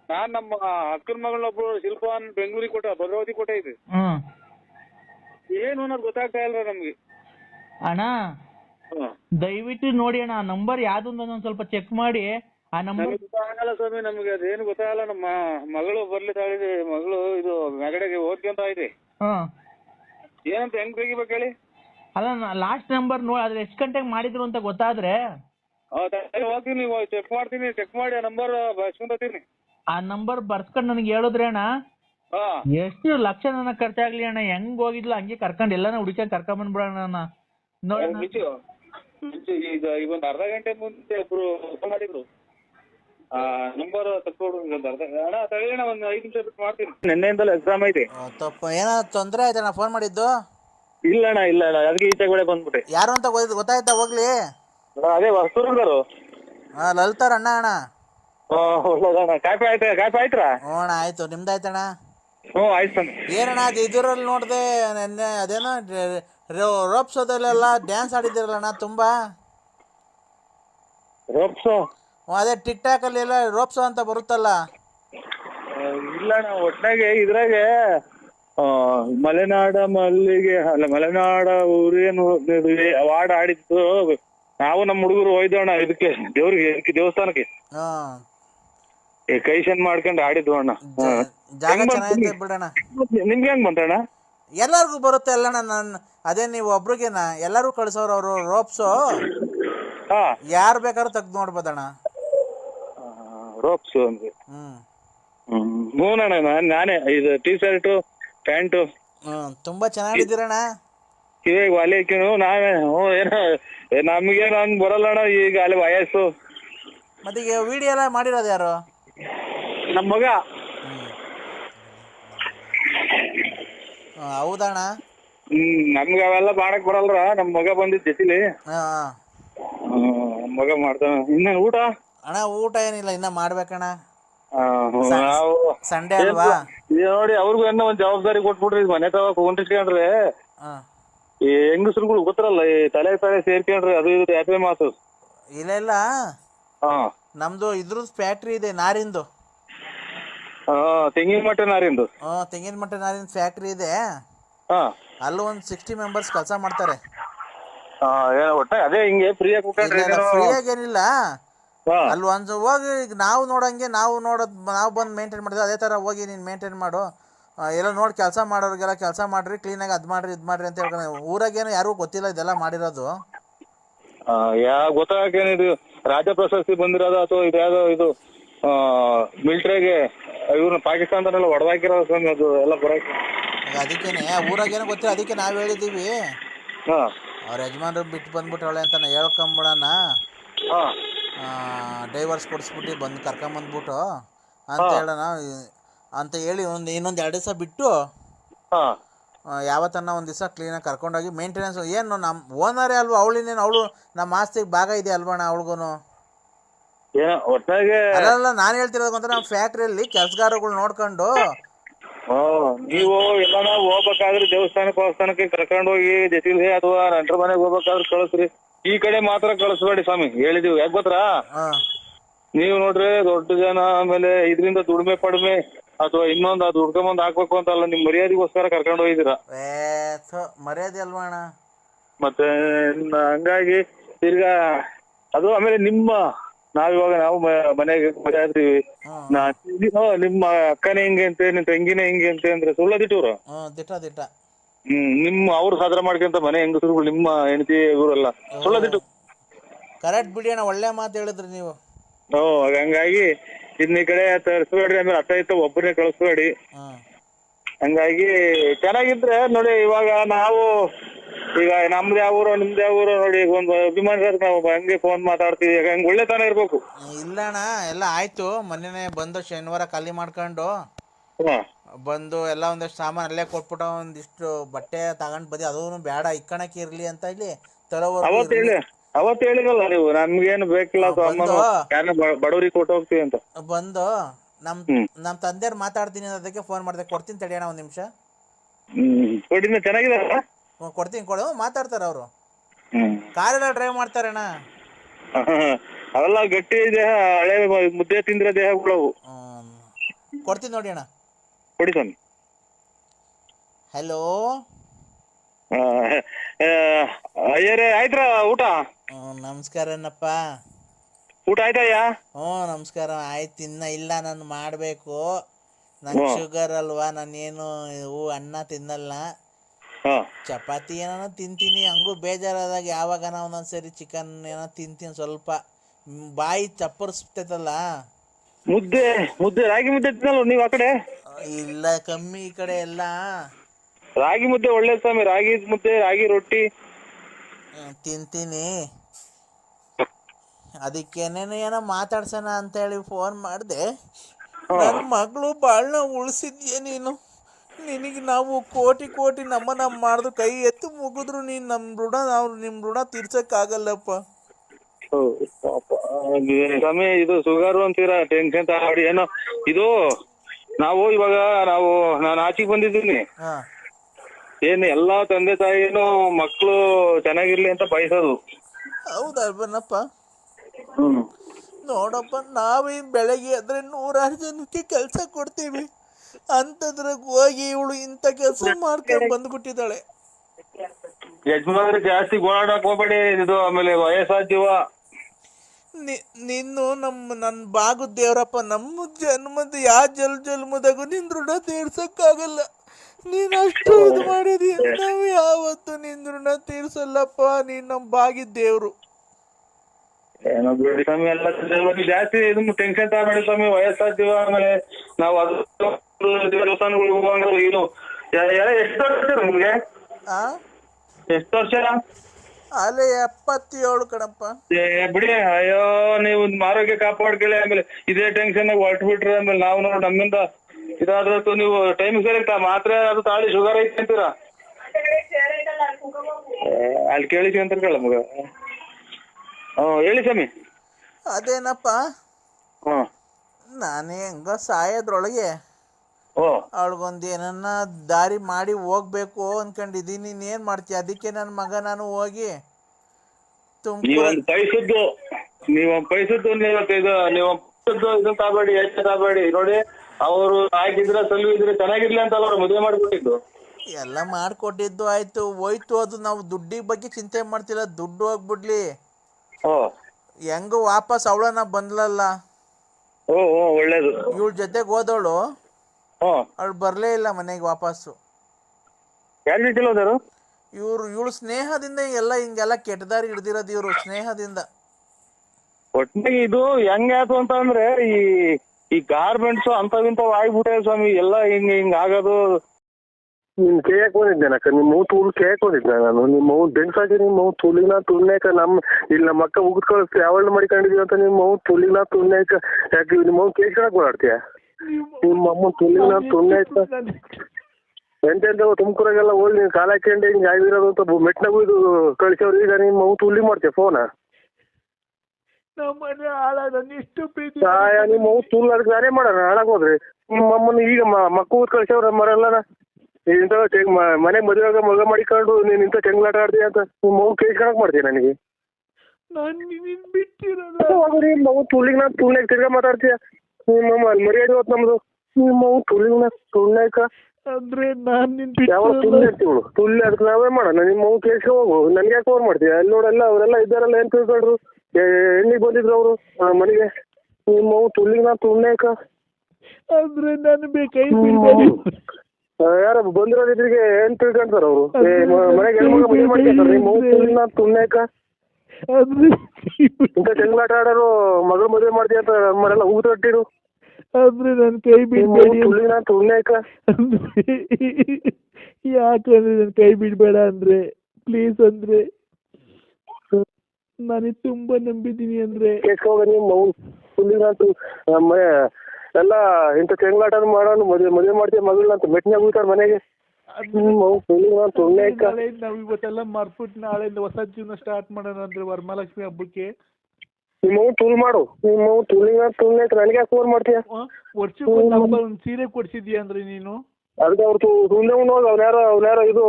S5: ನಾನ್ ನಮ್ಮ ಅಕ್ಕನ ಮಗಳನ್ನೊಬ್ರು ಶಿಲ್ಪಾನ್ ಬೆಂಗಳೂರಿಗೆ ಕೊಟ್ಟ ಭದ್ರಾವತಿ ಕೊಟ್ಟೈತಿ
S4: ಹ್ಮ್
S5: ಏನು ಅನ್ನೋದು ಗೊತ್ತಾಗ್ತಾ ಇಲ್ಲ ನಮ್ಗೆ.
S4: ಅಣ್ಣ. ದಯವಿಟ್ಟು ನೋಡಿ ಅಣ್ಣ ನಂಬರ್ ಯಾವ್ದು ಅಂತ ಒಂದ್ ಸ್ವಲ್ಪ ಚೆಕ್ ಮಾಡಿ.
S5: ಗೊತ್ತಾಗಲ್ಲ ಸ್ವಾಮಿ ನಮ್ಗೆ ಅದೇನು ಗೊತ್ತಾಗಲ್ಲ ನಮ್ಮ ಮಗಳು ಬರ್ಲಿ ತಾಳಿದೆ. ಮಗಳು ಇದು ಮೆಗಡೆಗೆ ಓದ್ಕೊಂತ ಐತಿ ಏನಂತ ಹೆಂಗ್ ತೆಗಿಬೇಕು ಹೇಳಿ
S4: ಅಲ್ಲ ಲಾಸ್ಟ್ ನಂಬರ್ ನೋಡಿ ಅದ್ರ ಎಷ್ಟು ಗಂಟೆಗೆ ಮಾಡಿದ್ರು ಅಂತ ಗೊತ್ತಾದ್ರೆ.
S5: ಹೋಗ್ತೀನಿ ಚೆಕ್ ಮಾಡ್ತೀನಿ ಚೆಕ್ ಮಾಡಿ ಆ ನಂಬರ್ ಬರ್ಸ್ಕೊಂತೀನಿ
S4: ಆ ನಂಬರ್ ಬರ್ಸ್ಕೊಂಡ್ ನನಗೆ ಹೇಳಿದ್ರೆ ಅಣ್ಣ ಎಷ್ಟು ಲಕ್ಷ ನನ್ನ ಖರ್ಚಾಗ್ಲಿ ಅಣ್ಣ ಹೆಂಗ್ ಹೋಗಿದ್ಲು ಹಂಗೆ ಕರ್ಕೊಂಡ್ ಎಲ್ಲಾನ ಹುಡುಕ ಕರ್ಕೊಂಡ್ ಬಂದ್ಬಿಡೋಣ ಅಣ್ಣ. ನೋಡಿ
S5: ಈಗ ಒಂದ್ ಅರ್ಧ ಗಂಟೆ ಮುಂಚೆ ಒಬ್ರು ಮಾಡಿದ್ರು. ನಂಬರ್ ತಕ್ಕೊಡು ಅಣ್ಣ ತಗೊಳ್ಳಿ ಅಣ್ಣ ಒಂದ್ ಐದು ನಿಮಿಷ ಬಿಟ್ಟು ಮಾಡ್ತೀನಿ. ನಿನ್ನೆಯಿಂದಲೂ ಎಕ್ಸಾಮ್ ಐತೆ
S3: ತಪ್ಪ. ಏನಾದ್ರು ತೊಂದರೆ ಆಯ್ತಾ ನಾ ಫೋನ್ ಮಾಡಿದ್ದು?
S5: ಇಲ್ಲ ಅಣ್ಣ ಇಲ್ಲ ಅಣ್ಣ. ಅದಕ್ಕೆ ಈಚೆ ಕಡೆ ಬಂದ್ಬಿಟ್ಟೆ.
S3: ಯಾರು ಅಂತ ಗೊತ್ತ- ಗೊತ್ತಾಯ್ತಾ ಹೋಗ್ಲಿ?
S5: ಅಣ್ಣ, ಅದೇ ಹೊಸೂರ್ಗಾರು
S3: ಹಾ ಲಲಿತಾರ್ ಅಣ್ಣ ಅಣ್ಣ.
S5: ಒಳ್ಳೇದಣ್ಣ ಕಾಫಿ ಆಯ್ತಾ ಕಾಫಿ ಆಯ್ತ್ರಾ
S3: ಹ್ಞೂ ಅಣ್ಣ ಆಯ್ತು. ನಿಮ್ದಾಯ್ತಣ್ಣ
S5: ಹ್ಞೂ ಆಯ್ತು
S3: ಏನಣ್ಣ ಅದು ಇದರಲ್ಲಿ ನೋಡಿದೆ ನೆನ್ನೆ ಅದೇನೋ ರೋಪ್ಸೋದಲ್ಲೆಲ್ಲ ಡ್ಯಾನ್ಸ್ ಆಡಿದಿರಲ್ಲಣ್ಣ ತುಂಬಾ?
S5: ರೋಪ್ಸು?
S3: ಅದೇ ಟಿಕ್ ಟಾಕ್ ಅಲ್ಲಿ ಎಲ್ಲ ರೋಪ್ಸೋ ಅಂತ ಬರುತ್ತಲ್ಲ?
S5: ಇಲ್ಲ ಅಣ್ಣ ಒಟ್ನಾಗೆ ಇದ್ರಾಗೆ ಆ, ಮಲೆನಾಡ ಮಲ್ಲಿಗೆ ಅಲ್ಲ ಮಲೆನಾಡ ಊರೇನು ವಾರ್ಡ್ ಆಡಿತ್ತು ನಾವು ನಮ್ಮ ಹುಡುಗರು ಹೋಯ್ದೋಣ ಇದಕ್ಕೆ ದೇವ್ರಿಗೆ ಇದಕ್ಕೆ ದೇವಸ್ಥಾನಕ್ಕೆ.
S3: ಹ್ಮ್
S5: ಈ ಕೈ ಶನ್ ಮಾಡ್ಕೊಂಡು ಆಡಿದ್ವು ಅಣ್ಣ. ಹಾ.
S3: ಜಾಗ
S5: ಹೆಂಗ್ ಬಂತು
S3: ಚೆನ್ನಾಗೈತೆ
S5: ನಿಮ್ಗೆ? ಹೆಂಗ್ ಬಂತಣ್ಣ
S3: ಎಲ್ಲರಿಗೂ ಬರುತ್ತೆ ಅಲ್ಲಣ್ಣ ಅದೇ ನೀವು ಒಬ್ರಿಗೇನ ಎಲ್ಲರೂ ಕಳ್ಸೋರು ಅವರು ರೋಪ್ಸು
S5: ಹಾ.
S3: ಯಾರು ಬೇಕಾದ್ರೂ ತೆಗ್ದು ನೋಡ್ಬೋದಣ್ಣ.
S5: ರೋಪ್ಸು ಅಂದ್ರೆ ಹ್ಞೂನಣ್ಣ ನಾನ್ ನಾನೇ ಇದು ಟೀ ಶರ್ಟು ಪ್ಯಾಂಟು
S3: ಹ್ಮ್ ತುಂಬಾ ಚೆನ್ನಾಗಿದ್ದೀರಣ್ಣ.
S5: ಕಿವಿಗೆ ವಾಲೆ ಹಾಕಿನು ನಾವೇ ಹ್ಞೂ ಏನೋ ನಮ್ಗೇನು ಹಂಗ್ ಬರಲ್ಲ ಅಣ್ಣ ಈಗ ಅಲ್ಲಿ ವಯಸ್ಸು.
S3: ಮತ್ತೆ ಈಗ ವಿಡಿಯೋ ಎಲ್ಲ ಮಾಡಿರೋದು ಯಾರು?
S5: ನಮ್ಮ ಮಗ.
S3: ಹ್ಮ್, ಹೌದಣ್ಣ.
S5: ಹ್ಮ್ ನಮ್ಗೆ ಅವೆಲ್ಲ ಮಾಡಕ್ ಬರಲ್ರ? ನಮ್ ಮಗ ಬಂದಿದ್ ಜೊತೆಲಿ.
S3: ಹಾ
S5: ಹ್ಮ್, ಮಗ ಮಾಡ್ತಾನ. ಇನ್ನ ಊಟ?
S3: ಅಣ್ಣ ಊಟ ಏನಿಲ್ಲ ಇನ್ನ ಮಾಡ್ಬೇಕಣ್ಣ.
S5: ಆ, ನಾವು
S3: ಸಂಡೇ ಅಲ್ವಾ?
S5: ನೋಡಿ ಅವ್ರಿಗೂ ಏನೋ ಒಂದ್ ಜವಾಬ್ದಾರಿ ಕೊಟ್ಬಿಡ್ರಿ ಇದ್ ಮನೆ ತವ ಕುಂಟಿಸ್ಕೊಂಡ್ರೆ
S3: ಹಾ.
S5: ಈ ಹೆಂಗಸ್ರುಗಳು ಗೊತ್ತರಲ್ಲ ಈ ತಲೆ ತಲೆ ಸೇರ್ಕೊಂಡ್ರೆ ಅದು ಇದು ಯಾತ್ರೆ ಮಾತು
S3: ಇಲ್ಲ ಇಲ್ಲ.
S5: ಹಾ.
S3: ನಮ್ದು ಇದ್ರದ್ದು ಫ್ಯಾಕ್ಟ್ರಿ ಇದೆ ನಾರಿಂದು.
S5: ಹಾ ತೆಂಗಿನ ಮಟ್ಟ ನಾರಿಂದು.
S3: ಹ್ಮ್ ತೆಂಗಿನ ಮಟ್ಟ ನಾರಿನ ಫ್ಯಾಕ್ಟ್ರಿ ಇದೆ.
S5: ಹಾ.
S3: ಅಲ್ಲೂ ಒಂದು ಸಿಕ್ಸ್ಟಿ ಮೆಂಬರ್ಸ್ ಕೆಲಸ ಮಾಡ್ತಾರೆ.
S5: ಹಾ ಏನೋ ಒಟ್ಟ ಅದೇ ಹಿಂಗೆ ಫ್ರೀ ಆಗಿ ಫ್ರೀ
S3: ಆಗಿ ಏನಿಲ್ಲ. ಅಲ್ಲಿ ಒಂದು ಹೋಗಿ ಈಗ ನಾವು ನೋಡಂಗೆ ನಾವು ನೋಡೋದ್ ನಾವು ಬಂದು ಮೇಂಟೈನ್ ಮಾಡಿದ್ರೆ ಅದೇ ಥರ ಹೋಗಿ ನೀನು ಮೇಂಟೈನ್ ಮಾಡು. ಎಲ್ಲ ನೋಡಿ ಕೆಲಸ ಮಾಡೋರಿಗೆಲ್ಲ ಕೆಲಸ ಮಾಡ್ರಿ ಕ್ಲೀನಾಗಿ ಅದು ಮಾಡ್ರಿ ಇದು ಮಾಡ್ರಿ ಅಂತ ಹೇಳ್ಕೊಂಡು ಊರಾಗೇನು ಯಾರಿಗೂ ಗೊತ್ತಿಲ್ಲ ಇದೆಲ್ಲ ಮಾಡಿರೋದು.
S5: ಯಾ ಗೊತ್ತಾಗೇನಿದು ರಾಜ್ಯ ಪ್ರಶಸ್ತಿ ಬಂದಿರೋದು ಅಥವಾ ಇದ್ಯಾವುದೋ ಇದು ಮಿಲಿಟರಿಗೆ ಇವ್ರನ್ನ ಪಾಕಿಸ್ತಾನದಲ್ಲ ಹೊಡೆದಾಕಿರೋ ಸ್ವಾಮಿ ಅದು ಎಲ್ಲ ಬರಕ್ಕೆ.
S3: ಅದಕ್ಕೇನೆ ಊರಾಗೇನು ಗೊತ್ತಿಲ್ಲ ಅದಕ್ಕೆ ನಾವು ಹೇಳಿದ್ದೀವಿ
S5: ಹಾ.
S3: ಅವ್ರ ಯಜಮಾನ್ರು ಬಿಟ್ಟು ಬಂದ್ಬಿಟ್ಟವಳೆ ಅಂತ ಹೇಳ್ಕೊಂಬಿಡೋಣ.
S5: ಹಾ.
S3: ಡೈವರ್ಸ್ ಕೊಡಿಸ್ಬಿಟ್ಟು ಬಂದು ಕರ್ಕೊಂಬಂದ್ಬಿಟ್ಟು ಅಂತ ಹೇಳೋಣ ಅಂತ ಹೇಳಿ ಒಂದು ಇನ್ನೊಂದು ಎರಡು ದಿವಸ ಬಿಟ್ಟು ಯಾವತ್ತನ್ನ ಒಂದು ದಿವಸ ಕ್ಲೀನಾಗಿ ಕರ್ಕೊಂಡೋಗಿ ಮೇಂಟೆನೆನ್ಸ್ ಏನು ನಮ್ಮ ಓನರೇ ಅಲ್ವಾ ಅವಳಿನೇನು ಅವಳು ನಮ್ಮ ಆಸ್ತಿಗೆ ಭಾಗ ಇದೆ ಅಲ್ವಣ್ಣ ಅವಳಿಗೂ
S5: ಒಟ್ಟಾಗೆ
S3: ಅಲ್ಲ ನಾನು ಹೇಳ್ತಿರೋದು ಅಂತ ನಮ್ಮ ಫ್ಯಾಕ್ಟ್ರಿಯಲ್ಲಿ ಕೆಲಸಗಾರಗಳು ನೋಡ್ಕೊಂಡು
S5: ನೀವು ಎಲ್ಲಾನ ಹೋಗ್ಬೇಕಾದ್ರೆ ದೇವಸ್ಥಾನಕ್ಕೆ ದೇವಸ್ಥಾನಕ್ಕೆ ಕರ್ಕೊಂಡು ಹೋಗಿ ಜೊತೆಲಿ ಅಥವಾ ನಂಟ್ರ ಮನೆಗೆ ಹೋಗ್ಬೇಕಾದ್ರೆ ಕಳಿಸ್ರಿ. ಈ ಕಡೆ ಮಾತ್ರ ಕಳಿಸ್ಬೇಡಿ ಸ್ವಾಮಿ. ಹೇಳಿದೀವಿ. ಯಾಕೆ ಗೊತ್ತಾ?
S3: ಹಾಂ.
S5: ನೀವು ನೋಡ್ರಿ ದೊಡ್ಡ ಜನ ಆಮೇಲೆ ಇದರಿಂದ ದುಡಿಮೆ ಪಡಿಮೆ ಅಥವಾ ಇನ್ನೊಂದು ಅದು ಹುಡ್ಕೊಂಬಂದ್ ಹಾಕ್ಬೇಕು ಅಂತ ಅಲ್ಲ ನಿಮ್ ಮರ್ಯಾದೆಗೋಸ್ಕರ ಕರ್ಕೊಂಡು ಹೋಗಿದ್ದೀರಾ?
S3: ಏ ಥು, ಮರ್ಯಾದೆ ಅಲ್ವಾ ಅಣ್ಣ?
S5: ಮತ್ತೆ ಹಂಗಾಗಿ ತಿರ್ಗಾ ಅದು ಆಮೇಲೆ ನಿಮ್ಮ ನಾವಿವಾಗ ನಾವು ಮ- ಮನೆಗೆ ಮಜಾ ಇರ್ತೀವಿ.
S3: ಹ್ಮ್.
S5: ನಾ ಓ, ನಿಮ್ಮ ಅಕ್ಕನೇ ಹಿಂಗೆ ಅಂತ ನಿಮ್ ತಂಗಿನೇ ಹಿಂಗೆ ಅಂತೆ ಅಂದ್ರೆ
S3: ಹ್ಞೂ ದಿಟ್ಟ ದಿಟ
S5: ಹ್ಮ್ ನಿಮ್ಮ ಅವ್ರು ಸಾಧನೆ ಮಾಡ್ಕೊಂತ ಮನೆ ಹೆಂಗಸರುಗಳು ನಿಮ್ಮ ಹೆಂಡತಿ ಇವರೆಲ್ಲ. ಸುಳ್ಳದಿಟ್ಟು.
S3: ಕರೆಕ್ಟ್ ಬಿಡಿ ಅಣ್ಣ ಒಳ್ಳೆ ಮಾತು ಹೇಳಿದ್ರಿ ನೀವು.
S5: ಓ ಹಂಗಾಗಿ ಇದ್ನ ಈ ಕಡೆ ತರಿಸ್ಬೇಡ್ರಿ ಆಮೇಲೆ ಅತ್ತ ಇತ್ತ ಒಬ್ಬರನ್ನೇ ಕಳಿಸ್ಬೇಡಿ
S3: ಹ್ಞೂ
S5: ಹಂಗಾಗಿ ಚೆನ್ನಾಗಿದ್ರೆ ನೋಡಿ ಇವಾಗ ನಾವು ಈಗ ನಮ್ದು ಯಾವ ಊರು ನಿಮ್ದು ಯಾವ ಊರು ನೋಡಿ ಈಗ ಒಂದು ಅಭಿಮಾನ ಸರ್ ನಾವು ಹಂಗೆ ಫೋನ್ ಮಾತಾಡ್ತೀವಿ ಈಗ ಹಂಗೆ ತಾನೇ ಇರ್ಬೇಕು.
S3: ಇಲ್ಲ ಅಣ್ಣ ಎಲ್ಲ ಆಯ್ತು. ಮೊನ್ನೆನೇ ಬಂದು ಶನಿವಾರ ಖಾಲಿ ಮಾಡ್ಕೊಂಡು
S5: ಹಾ.
S3: ಬಂದು ಎಲ್ಲ ಒಂದಷ್ಟು ಸಾಮಾನು ಅಲ್ಲೇ ಕೊಟ್ಬಿಟ್ಟು ಒಂದಿಷ್ಟು ಬಟ್ಟೆ ತಗೊಂಡ್ ಬದಿ ಅದೂ ಬೇಡ ಇಕ್ಕಣಕ್ಕೆ ಇರ್ಲಿ ಅಂತ ಇಲ್ಲಿ
S5: ಅವತ್ತು ಹೇಳಿ ಅವತ್ತು ಹೇಳಿರಲ್ಲ ನೀವು ನಮ್ಗೇನು ಬೇಕಿಲ್ಲ ಸಾಮಾನು ಯಾರನ್ನ ಬಡವರಿಗೆ ಕೊಟ್ಟು ಹೋಗ್ತೀವಿ ಅಂತ.
S3: ಬಂದು ನಮ್ ನಮ್ ತಂದೆಯವ್ರು ಮಾತಾಡ್ತೀನಿ ಅದಕ್ಕೆ ಫೋನ್ ಮಾಡಿದೆ. ಕೊಡ್ತೀನಿ ತಡಿಯಣ ಒಂದ್ ನಿಮಿಷ.
S5: ಹ್ಮ್ ಕೊಡಿನ ಚೆನ್ನಾಗಿದೆ
S3: ಕೊಡ್ತೀನಿ ಕೊಡು ಮಾತಾಡ್ತಾರೆ ಅವರು.
S5: ಹ್ಮ್.
S3: ಕಾರೆಲ್ಲ ಡ್ರೈವ್ ಮಾಡ್ತಾರಣ್ಣ
S5: ಅವೆಲ್ಲ ಗಟ್ಟಿ ದೇಹ ಹಳೆ ಮುದ್ದೆ ತಿಂದ್ರೆ ದೇಹಗಳವು.
S3: ಹ್ಮ್. ಕೊಡ್ತೀನಿ ನೋಡಿ ಅಣ್ಣ.
S5: ಕೊಡಿ ಸ್ವಾಮಿ
S3: ಹಲೋ
S5: ಅಯ್ಯರೇ ಆಯ್ತ್ರ ಊಟ?
S3: ನಮಸ್ಕಾರನಪ್ಪ
S5: ಊಟ ಆಯ್ತಯ್ಯ?
S3: ಹ್ಞೂ ನಮಸ್ಕಾರ. ಆಯ್ತು ಇನ್ನ ಇಲ್ಲ ನಾನು ಮಾಡಬೇಕು. ನಂಗೆ ಶುಗರ್ ಅಲ್ವಾ ನಾನೇನು ಹೂ ಅನ್ನ ತಿನ್ನಲ್ಲ. ಚಪಾತಿ ಏನೋ ತಿಂತೀನಿ ಹಂಗೂ ಬೇಜಾರಾದಾಗ ಯಾವಾಗನ ಒಂದೊಂದ್ಸರಿ ಚಿಕನ್ ಏನೋ ತಿಂತೀನಿ ಸ್ವಲ್ಪ. ಬಾಯಿ ಚಪ್ಪರ್ಸ್ತೈತಲ್ಲ
S5: ಮುದ್ದೆ ಮುದ್ದೆ ರಾಗಿ ಮುದ್ದೆ ತಿನ್ನಲ್ಲ ನೀವು ಆ ಕಡೆ?
S3: ಇಲ್ಲ ಕಮ್ಮಿ ಈ ಕಡೆ ಎಲ್ಲ.
S5: ರಾಗಿ ಮುದ್ದೆ ಒಳ್ಳೆ ಸ್ವಾಮಿ ರಾಗಿ ಮುದ್ದೆ ರಾಗಿ ರೊಟ್ಟಿ.
S3: ಹ್ಮ್, ತಿಂತೀನಿ. ಅದಕ್ಕೇನೇನು ಏನೋ ಮಾತಾಡ್ಸೋಣ ಅಂತೇಳಿ ಫೋನ್ ಮಾಡಿದೆ. ನನ್ನ ಮಗಳು ಬಾಳ್ನ ಉಳಿಸಿದ್ಯ ನೀನು. ನಿನಗೆ ನಾವು ಕೋಟಿ ಕೋಟಿ ನಮ್ಮ ಮಾಡಿದ್ರು ಕೈ ಎತ್ತು ಮುಗಿದ್ರು ನೀನು ನಮ್ಮ ಋಣ ನಾವು ನಿಮ್ಮ ಋಣ ತೀರ್ಸಕ್ಕಾಗಲ್ಲಪ್ಪ
S5: ಓ, ಪಾಪ. ಅದೇ ಸ್ವಾಮಿ ಇದು ಶುಗರ್ ಅಂತೀರಾ ಟೆನ್ಷನ್ ಏನೋ ಇದು ನಾವು ಇವಾಗ ನಾವು ನಾನು ಆಚೆಗೆ ಬಂದಿದ್ದೀನಿ.
S3: ಏನ್
S5: ಏನು ಎಲ್ಲಾ ತಂದೆ ತಾಯಿನು ಮಕ್ಕಳು ಚೆನ್ನಾಗಿರ್ಲಿ ಅಂತ ಬಯಸೋದು.
S3: ಹೌದಪ್ಪ
S5: ಹ್ಮ್.
S3: ನೋಡಪ್ಪ ನಾವೇ ಬೆಳಗ್ಗೆ ಆದ್ರೆ ನೂರಾರು ಜನಕ್ಕೆ ಕೆಲಸ ಕೊಡ್ತೀವಿ. ಅಂತದ್ರಾಗ ಹೋಗಿ ಇವಳು ಇಂಥ ಕೆಲಸ ಮಾಡ್ಕೊಂಡು ಬಂದ್ಬಿಟ್ಟಿದ್ದಾಳೆ.
S5: ಯಜಮಾನ್ರು ಜಾಸ್ತಿ ಓಡಾಡಕ್ ಹೋಗ್ಬೇಡಿ ಇದು ಆಮೇಲೆ ವಯಸ್ಸಾದ ಜೀವ.
S3: ನಿ- ನೀನು ನಮ್ಮ ನನ್ನ ಬಾಗು ದೇವರಪ್ಪ ನಮ್ಮ ಜನ್ಮದ ಯಾವ ಜಲ್ ಜನ್ಮದಾಗೂ ನಿನ್ ಋಣ ತೀರ್ಸಕ್ಕಾಗಲ್ಲ. ನೀನ್ ಅಷ್ಟು ಇದು ಮಾಡಿದೀಯ ನಾವು ಯಾವತ್ತು ನಿನ್ ಋಣ ತೀರ್ಸಲ್ಲಪ್ಪ ನೀನ್ ನಮ್ಮ ಬಾಗಿ ದೇವ್ರು.
S5: ಏನೋ ಬಿಡಿ ಸ್ವಾಮಿ ಎಲ್ಲ ಜಾಸ್ತಿ ಇದು ಟೆನ್ಷನ್ ತಗೊಬೇಡಿ ಸ್ವಾಮಿ ವಯಸ್ಸಾದ ಜೀವ ಆಮೇಲೆ ನಾವು ಅದು ದೇವಸ್ಥಾನಗಳಿಗೆ ಹೋಗುವಾಗ ಏನು ಎಷ್ಟು ವರ್ಷ ನಿಮ್ಗೆ?
S3: ಆ?
S5: ಎಷ್ಟು ವರ್ಷ?
S3: ಅಲ್ಲೇ ಎಪ್ಪತ್ತೇಳು ಕಣಪ್ಪ.
S5: ಏ, ಬಿಡಿ ಅಯ್ಯೋ ನೀವು ಆರೋಗ್ಯ ಕಾಪಾಡ್ಕೊಳ್ಳಿ ಆಮೇಲೆ ಇದೇ ಟೆನ್ಷನ್ ಹೊರಟು ಬಿಟ್ರೆ ಆಮೇಲೆ ನಾವು ನೋಡಿ ನಮ್ಮಿಂದ ಇದಾದ್ರೂ ನೀವು ಟೈಮ್ ಸರಿ ಮಾತ್ರೆ ಅದು ತಾಳಿ ಶುಗರ್ ಐತೆ ಅಂತೀರಾ? ಏ, ಅಲ್ಲಿ ಕೇಳಿಸಿ ಅಂತ ಕೇಳ ಮಗ. ಹ್ಮ್ ಹೇಳಿ ಸ್ವಾಮಿ.
S3: ಅದೇನಪ್ಪ?
S5: ಹ್ಮ್
S3: ನಾನೇ ಹೆಂಗ ಸಾಯದ್ರೊಳಗೆ ಅವಳಿಗೊಂದು ಏನನ್ನ ದಾರಿ ಮಾಡಿ ಹೋಗ್ಬೇಕು ಅನ್ಕೊಂಡಿದೀನಿ ನೀನ್ ಏನ್ ಮಾಡ್ತೀಯ? ಅದಕ್ಕೆ ನನ್ನ ಮಗ ನಾನು ಹೋಗಿ
S5: ನೀವೊಂದು ನೀವೊಂದು ಪೈಸದ್ದು ನೀವು ಇದು ನೀವು ಪೈಸದ್ದು ಇದನ್ನ ತಗಬೇಡಿ ಹೆಚ್ಚು ತಗೋಬೇಡಿ ನೋಡಿ ಅವರು ಆಗಿದ್ರೆ ಸಲ್ವಿದ್ರೆ ಚೆನ್ನಾಗಿರ್ಲಿ ಅಂತ ಅವ್ರು ಮದುವೆ ಮಾಡ್ಬಿಟ್ಟಿದ್ದು
S3: ಎಲ್ಲ ಮಾಡ್ಕೊಟ್ಟಿದ್ದು ಆಯ್ತು. ಹೋಯ್ತು. ಅದು ನಾವು ದುಡ್ಡಿ ಬಗ್ಗೆ ಚಿಂತೆ ಮಾಡ್ತಿಲ್ಲ. ದುಡ್ಡು ಹೋಗ್ಬಿಡ್ಲಿ.
S5: ಹೆಂಗ
S3: ಹೆಂಗು ವಾಪಸ್ ಅವಳನ್ನ ಬಂದ್ಲಲ್ಲ.
S5: ಓ ಓ ಒಳ್ಳೇದು.
S3: ಇವಳ ಜೊತೆಗೆ ಹೋದವಳು
S5: ಹ್ಞೂ
S3: ಬರ್ಲೇ ಬರಲೇ ಇಲ್ಲ ಮನೆಗೆ ವಾಪಸ್ಸು.
S5: ಯಾರ ಜೊತೆ ಹೋದರು
S3: ಇವ್ರು ಇವಳು ಸ್ನೇಹದಿಂದ ಎಲ್ಲ ಹಿಂಗೆಲ್ಲ ಕೆಟ್ಟದಾರಿ ಹಿಡ್ದಿರೋದು ಇವರು ಸ್ನೇಹದಿಂದ.
S5: ಒಟ್ಟಿಗೆ ಇದು ಹೆಂಗಾಯ್ತು ಅಂತ ಅಂದ್ರೆ ಈ ಈ ಗಾರ್ಮೆಂಟ್ಸ್ ಅಂತವಿಂತ ಆಗ್ಬಿಟ್ಟೆ ಸ್ವಾಮಿ ಎಲ್ಲ ಹಿಂಗ್ ಹಿಂಗ್ ಆಗೋದು.
S6: ನಿನ್ ಬಂದಿದ್ದೆ ಬಂದಿದ್ದೇನಕ್ಕ ನಿಮ್ಮ ಮೌತ್ ತುಳು ಕೇಕ್ ಬಂದಿದ್ದೆ ನಾನು. ನಿಮ್ಮ ಮೌ ಬೆನ್ಸಾಗಿ ನಿಮ್ಮ ಮೌತ್ ತುಳಿನ ತುಳ್ನೇಕ ನಮ್ ಇಲ್ಲಿ ನಮ್ಮ ಅಕ್ಕ ಉಗಿದ್ ಕಳಿಸ್ತಿ ಯಾವಳ್ನ ಮಾಡಿಕೊಂಡಿದೀವಿ ಅಂತ ನಿಮ್ಮ ಮೌ ತುಳಿನ ತುಳ್ನೇಕ ಯಾಕೆ ನಿಮ್ಮ ಕೇಳ್ಕೊಳಕ್ ಓಡಾಡ್ತೀಯ? ನಿಮ್ಮ ಅಮ್ಮ ತುಳಿನ ತುಳ್ನೇಕ ಎಂತೆಂತ ತುಮಕೂರಾಗೆಲ್ಲ ಹೋಗಿ ನೀನ್ ಕಾಲ ಹಾಕೊಂಡು ಹಿಂಗ್ ಆಗಿರೋದು ಅಂತ ಮೆಟ್ನಾಗೂ ಇದು ಕಳಿಸೋರು. ಈಗ ನಿಮ್ಮ ಮೌತ್ ತುಳ್ಳಿ ಮಾಡ್ತೀಯ ಫೋನ?
S4: ನಮ್ಮ ಮನೆ ಹಾಳಾದ ಇಷ್ಟು ಪ್ರೀತಿ.
S6: ಸಾಯ ನಿಮ್ಮ ಮೌತ್ ತುಳು ಅದಕ್ಕೆ ನಾನೇ ಮಾಡೋಣ ಹಾಳಾಗೋದ್ರಿ. ನಿಮ್ಮ ಅಮ್ಮನ ಈಗ ಮಕ್ಕಳು ಕಳಿಸೋರ ಮರಲ್ಲ ಮರೆಲ್ಲನ ಇಂಥ ಚೆಂಗ್ ಮನೆ ಮದುವೆಯಾಗ ಮಗ ಮಾಡಿಕೊಂಡು ನೀನ್ ಇಂಥ ಚೆಂಗ್ಲಾಟ ಆಡ್ತೀಯ ಅಂತ ನಿಮ್ಮ ಮಗು ಕೇಳ್ಕೊಳಕ್ ಮಾಡ್ತೀಯ ನನಗೆ?
S4: ನಾನು ನಿನ್ನ
S6: ಬಿಟ್ಟಿರೋದು. ನಿಮ್ಮ ಮಗು ತುಳಿಗ್ ನಾನು ತುಳ್ಳಿಗೆ ತಿರ್ಗಾ ಮಾತಾಡ್ತೀಯ? ನಿಮ್ಮ ಮರ್ಯಾದೆ ಇವತ್ತು ನಮ್ದು? ನಿಮ್ಮ ತುಳಿನ ತುಳ್ನಾಕ
S4: ಅಂದ್ರೆ ನಾನ್ ನಿನ್
S6: ಯಾವ ತುಳ್ಳಿ ತುಳ್ಳಿ ಅದಕ್ಕೆ ನಾವೇ ಮಾಡೋಣ. ನಿಮ್ಮ ಮಗು ಕೇಳಿಸ್ಕೊ ಹೋಗು. ನನ್ಗೆ ಯಾಕೆ ಫೋನ್ ಮಾಡ್ತೀಯ? ಅಲ್ಲಿ ನೋಡೆಲ್ಲ ಅವರೆಲ್ಲ ಇದ್ದಾರಲ್ಲ ಏನ್ ತಿಳ್ಕೊಂಡ್ರು ಎಣ್ಣಿಗೆ ಬಂದಿದ್ರು ಅವರು? ಮನೆಗೆ? ನಿಮ್ಮ ಅವ್ವ ತುಳಿಗೆ ನಾ ತುಳ್ನೇಕ
S7: ಅಂದ್ರೆ ನಾನು ಬೇ ಕೈ
S6: ನಿಮ್ಮ
S7: ಬಿಡ್ಬೇಡಿ
S6: ಯಾರ ಬಂದಿರೋರು ಇದ್ರಿಗೆ ಏನ್ ತಿಳ್ಕೊಂತಾರ ಅವರು? ಮನೆಗೆ ಮದುವೆ ಮಾಡ್ಕೊಂತಾರ ನಿಮ್ಮ ಅವ್ವ ತುಳಿಗೆ ನಾ ತುಳ್ನೇಕ
S7: ಅಂದ್ರೆ ಕೈ
S6: ಇಂಥ ಜಂಗ್ಲಾಟ ಆಡೋರು ಮಗಳು ಮದುವೆ ಮಾಡ್ತೀಯ ಅಂತ ನಮ್ಮನ್ನೆಲ್ಲ ಹೂ ತಟ್ಟಿರು
S7: ಅಂದ್ರೆ ನನ್ ಕೈ ಬಿಡ್ಬೇಡಿ
S6: ಯಾಕೆ?
S7: ಅಂದ್ರೆ ಯಾಕಂದ್ರೆ ನನ್ ಕೈ ಬಿಡ್ಬೇಡ ಅಂದ್ರೆ ಪ್ಲೀಸ್ ಅಂದ್ರೆ. ನಾನು ತುಂಬಾ ನಂಬಿದೀನಿ ಅಂದ್ರೆ.
S6: ಎಲ್ಲ ಇಂಥ ಜಂಗ್ಲಾಟ ಮಾಡೋನು ಮದುವೆ ಮದುವೆ ಮಾಡ್ತೀವಿ ಮಗಳನ್ನ ಅಂತ ಮೆಟ್ಟಿನ ಹೋಗ್ತಾರ ಮನೆಗೆ?
S7: ನಾವ್ ಇವತ್ತೆಲ್ಲ ಮರ್ಬಿಟ್ಟು ನಾಳೆ ಹೊಸ ಜೀವನ ಸ್ಟಾರ್ಟ್ ಮಾಡೋಣ ಅಂದ್ರೆ ವರಮಹಾಲಕ್ಷ್ಮಿ ಹಬ್ಬಕ್ಕೆ
S6: ನಿಮ್ಮ ಟೂಲ್ ಮಾಡು. ನಿಮ್ಮ ಟೂಲಿಂಗ್ ತುಳ್ನೇಕ ನನಗೆ ಫೋನ್ ಮಾಡ್ತೀಯ?
S7: ವರ್ಷಕ್ಕೆ ಒಂದು ಸೀರೆ ಕೊಡ್ಸಿದ್ಯಾ ಅಂದ್ರೆ ನೀನು?
S6: ಅದಕ್ಕೆ ಅವ್ರು ಸುಮ್ಮನೆ ಹೋಗಿ ಅವ್ನ್ಯಾರೋ ಅವ್ನ್ಯಾರೋ ಇದು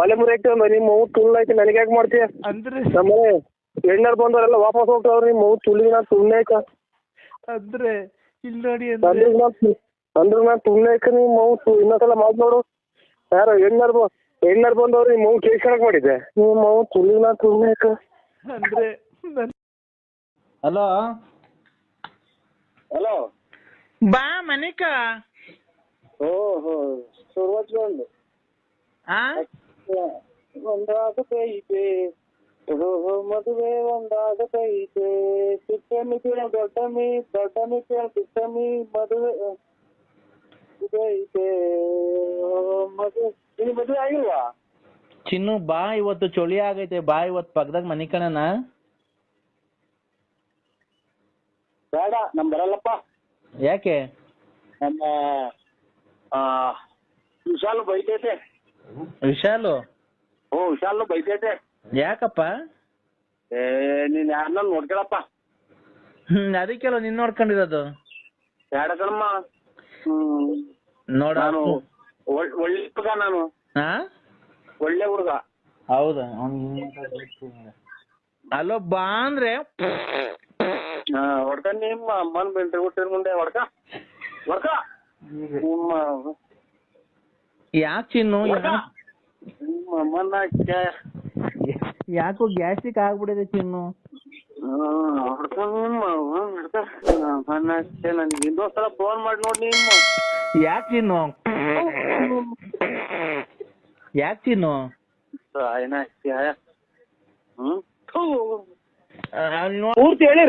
S6: ಒಲೆ ಮುರಿ ಹಾಕ್ತೇವೆ ನಿಮ್ಮ ಅವ್ವ ತುಲ್ ಐತಿ ನನಗೆ ಯಾಕೆ ಮಾಡ್ತೀಯ?
S7: ಅಂದ್ರೆ
S6: ನಮ್ಮ ಮನೆ ಹೆಣ್ಣರು ಬಂದವರೆಲ್ಲ ವಾಪಸ್ ಹೋಗ್ತಾವ್ರಿ ನಿಮ್ಮ ಅವ್ವ ತುಳಿಗೆ ನಾ ತುಳ್ನೇಕ
S7: ಅಂದ್ರೆ ಇಲ್ಲಿ ನೋಡಿ ಅಂದ್ರೆ
S6: ಅಂದ್ರೆ ನಾ ಅಂದ್ರೆ ನಾ ತುಳ್ನೇಕ ನಿಮ್ಮ ಅವ್ವ ತು ಇನ್ನೊಂದ್ಸಲ ಮಾತು ನೋಡು. ಯಾರೋ ಹೆಣ್ಣರು ಬ ಹೆಣ್ಣರು ಬಂದವ್ರು ನಿಮ್ಮ ಅವ್ವ ಕೇಳ್ಕೊಳಕ್ ಮಾಡಿದ್ದೆ. ನಿಮ್ಮ ಅವ್ವ ತುಳಿಗೆ ನಾ ತುಳ್ನೇಕ
S7: ಅಂದ್ರೆ ನನ್
S4: ಹಲೋ
S5: ಹಲೋ
S7: ಬಾ ಮನಿಕ.
S5: ಓಹೋ ಶುರುವಾಚ್ಕೊಂಡು
S7: ಆ?
S5: ಒಂದಾಗತೈತೆ ಮದುವೆ ಒಂದಾಗತೈತೆ ಚಿಕ್ಕಮಿ ಕೇಳ ದೊಡ್ಡಮ್ಮಿ ದೊಡ್ಡಮಿ ಕೇಳ ಚಿಕ್ಕಮಿ ಮದುವೆ ಐತೆ ಮದುವೆ ನಿನ್ ಮದುವೆ ಆಗಿಲ್ವಾ?
S4: ಚಿನ್ನು ಬಾ ಇವತ್ತು ಚಳಿ ಆಗೈತೆ. ಬಾ ಇವತ್ತು ಪಕ್ಕದಾಗ ಮನಿ ಕಣನ
S5: ಬೇಡ ನಮ್ ಬರಲ್ಲಪ್ಪ.
S4: ಯಾಕೆ?
S5: ನಮ್ಮ ಆ ವಿಶಾಲು ಬೈತೈತೆ.
S4: ವಿಶಾಲು?
S5: ಓ ವಿಶಾಲು ಬೈತೈತೆ.
S4: ಯಾಕಪ್ಪ?
S5: ಏ ನೀನ್ ಯಾರನ್ನ ನೋಡ್ಕೊಳಪ್ಪ.
S4: ಹ್ಮ್ ಅದಕ್ಕೆಲ್ಲ ನಿನ್ ನೋಡ್ಕೊಂಡಿರೋದು.
S5: ಬೇಡ ಕಣಮ್ಮ. ಹ್ಮ್.
S4: ನೋಡ.
S5: ನಾನು ಒಳ್- ಒಳ್ಳೆ ಹುಡುಗ ನಾನು.
S4: ಹಾ
S5: ಒಳ್ಳೆ ಹುಡುಗ.
S4: ಹೌದಾ? ಅಲೋ ಬಾ ಅಂದ್ರೆ
S5: ಹೊಡ್ಕ. ನಿಮ್ಮ ಅಮ್ಮನ ಬೆಂಟ್ರಿ ಹುಟ್ಟಿರ ಮುಂದೆ ಹೊಡ್ಕ. ಹೊಡ್ಕ. ನಿಮ್ಮ
S4: ಯಾಕೆ ಚಿನ್ನು?
S5: ನಿಮ್ಮ ಅಮ್ಮನ
S4: ಯಾಕೋ ಗ್ಯಾಸ್ಟ್ರಿಕ್ ಆಗ್ಬಿಡಿದೆ ಚಿನ್ನು?
S5: ಹೊಡ್ಕ ನಿಮ್ಮ ಹೊಡ್ಕ. ನನ್ಗೆ ಇನ್ನೊಂದ್ಸಲ ಫೋನ್ ಮಾಡಿ ನೋಡಿ ನಿಮ್ಮ.
S4: ಯಾಕೆ ಚಿನ್ನು? ಯಾಕೆ ಚಿನ್ನು?
S5: ಸಾಯ್ನ ಹ್ಮ್? ಪೂರ್ತಿ ಹೇಳಿ